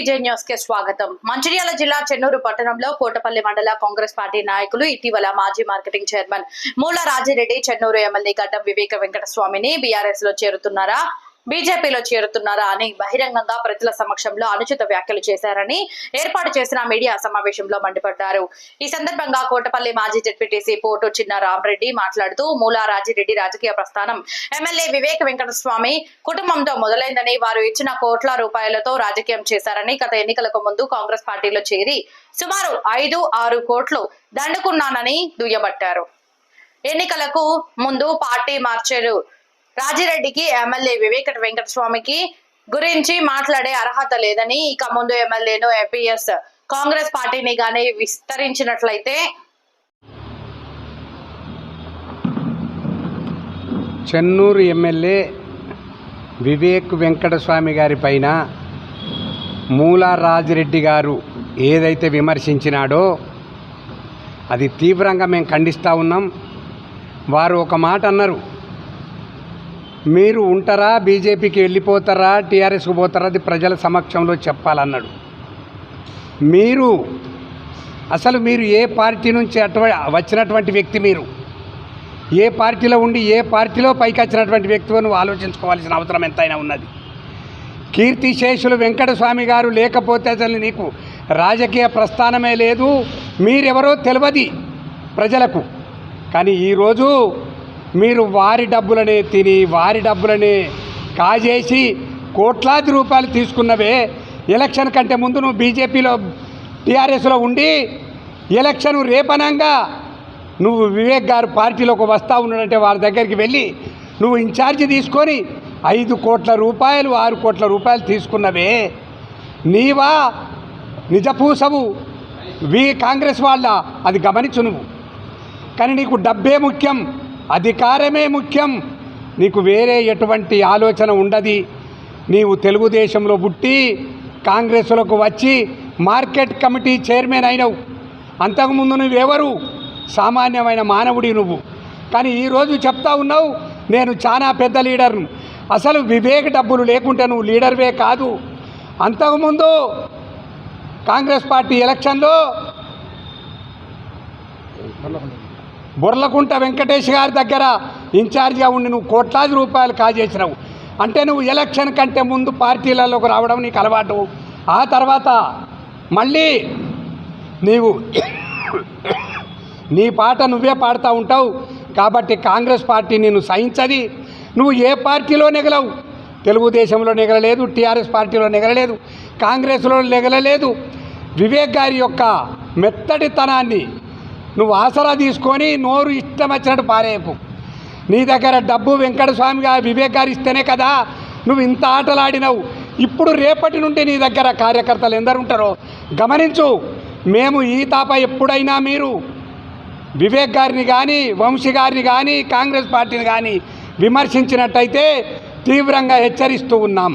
విజయ్ న్యూస్కి స్వాగతం. మంచిర్యాల జిల్లా చెన్నూరు పట్టణంలో కోటపల్లి మండల కాంగ్రెస్ పార్టీ నాయకులు ఇటీవల మాజీ మార్కెటింగ్ చైర్మన్ మూల రాజిరెడ్డి చెన్నూరు ఎమ్మెల్యే గడ్డం వివేక వెంకటస్వామిని బీఆర్ఎస్లో చేరుతున్నారా? బీజేపీలో చేరుతున్నారా అని బహిరంగంగా ప్రజల సమక్షంలో అనుచిత వ్యాఖ్యలు చేశారని ఏర్పాటు చేసిన మీడియా సమావేశంలో మండిపడ్డారు. ఈ సందర్భంగా కోటపల్లి మాజీ జడ్పీటీసీ పోటు చిన్న రామరెడ్డి మాట్లాడుతూ మూలా రాజిరెడ్డి రాజకీయ ప్రస్థానం. ఎమ్మెల్యే వివేక వెంకటస్వామి కుటుంబంతో మొదలైందని వారు ఇచ్చిన కోట్ల రూపాయలతో రాజకీయం చేశారని గత ఎన్నికలకు ముందు కాంగ్రెస్ పార్టీలో చేరి సుమారు ఐదు ఆరు కోట్లు దండుకున్నానని దుయ్యబట్టారు. ఎన్నికలకు ముందు పార్టీ మార్చారు. రాజిరెడ్డికి ఎమ్మెల్యే వివేక వెంకటస్వామికి గురించి మాట్లాడే అర్హత లేదని ఇక ముందు ఎమ్మెల్యేను ఎంపీఎస్ కాంగ్రెస్ పార్టీని గానీ విస్తరించినట్లయితే చెన్నూరు ఎమ్మెల్యే వివేక్ వెంకటస్వామి గారి పైన మూలా రాజిరెడ్డి గారు ఏదైతే విమర్శించినాడో అది తీవ్రంగా మేము ఖండిస్తూ ఉన్నాం. వారు ఒక మాట అన్నారు. మీరు ఉంటారా బీజేపీకి వెళ్ళిపోతారా టీఆర్ఎస్కి పోతారా అది ప్రజల సమక్షంలో చెప్పాలన్నాడు. మీరు అసలు మీరు ఏ పార్టీ నుంచి అటువంటి వచ్చినటువంటి వ్యక్తి మీరు? ఏ పార్టీలో ఉండి ఏ పార్టీలో పైకి వచ్చినటువంటి వ్యక్తివో నువ్వు ఆలోచించుకోవాల్సిన అవసరం ఎంతైనా ఉన్నది. కీర్తిశేషులు వెంకటస్వామి గారు లేకపోతే అసలు నీకు రాజకీయ ప్రస్థానమే లేదు మీరెవరో తెలియదు ప్రజలకు. కానీ ఈరోజు మీరు వారి డబ్బులనే తిని వారి డబ్బులనే కాజేసి కోట్లాది రూపాయలు తీసుకున్నవే. ఎలక్షన్ కంటే ముందు నువ్వు బీజేపీలో టీఆర్ఎస్లో ఉండి ఎలక్షన్ రేపనంగా నువ్వు వివేక్ గారు పార్టీలోకి వస్తా ఉన్నాడంటే వారి దగ్గరికి వెళ్ళి నువ్వు ఇన్ఛార్జి తీసుకొని ఐదు కోట్ల రూపాయలు ఆరు కోట్ల రూపాయలు తీసుకున్నవే. నీవా నిజపూసవు. వి కాంగ్రెస్ వాళ్ళ అది గమనించు నువ్వు. కానీ నీకు డబ్బే ముఖ్యం. అధికారమే ముఖ్యం. నీకు వేరే ఎటువంటి ఆలోచన ఉండదు. నీవు తెలుగుదేశంలో పుట్టి కాంగ్రెస్లోకి వచ్చి మార్కెట్ కమిటీ చైర్మన్ అయినవు. అంతకుముందు నువ్వెవరు? సామాన్యమైన మానవుడి నువ్వు. కానీ ఈరోజు చెప్తా ఉన్నావు నేను చాలా పెద్ద లీడర్ను. అసలు వివేక్ డబ్బులు లేకుంటే నువ్వు లీడర్వే కాదు. అంతకుముందు కాంగ్రెస్ పార్టీ ఎలక్షన్లో బుర్లకుంట వెంకటేష్ గారి దగ్గర ఇన్ఛార్జిగా ఉండి నువ్వు కోట్లాది రూపాయలు కాజేసినావు. అంటే నువ్వు ఎలక్షన్ కంటే ముందు పార్టీలలోకి రావడం నీకు అలవాటు. ఆ తర్వాత మళ్ళీ నీవు నీ పాట నువ్వే పాడుతూ ఉంటావు. కాబట్టి కాంగ్రెస్ పార్టీ నేను సహించది. నువ్వు ఏ పార్టీలో నెగలవు. తెలుగుదేశంలో నెగలలేదు టీఆర్ఎస్ పార్టీలో నెగలలేదు కాంగ్రెస్లో నెగలలేదు. వివేక్ గారి యొక్క మెత్తడితనాన్ని నువ్వు ఆసరా తీసుకొని నోరు ఇష్టం వచ్చినట్టు పారేపు నీ దగ్గర డబ్బు వెంకటస్వామిగా వివేక్ గారు ఇస్తేనే కదా నువ్వు ఇంత ఆటలాడినావు. ఇప్పుడు రేపటి నుండి నీ దగ్గర కార్యకర్తలు ఎందరు ఉంటారో గమనించు. మేము ఈ తాప ఎప్పుడైనా మీరు వివేక్ గారిని కానీ వంశీ గారిని కానీ కాంగ్రెస్ పార్టీని కానీ విమర్శించినట్టయితే తీవ్రంగా హెచ్చరిస్తూ ఉన్నాం.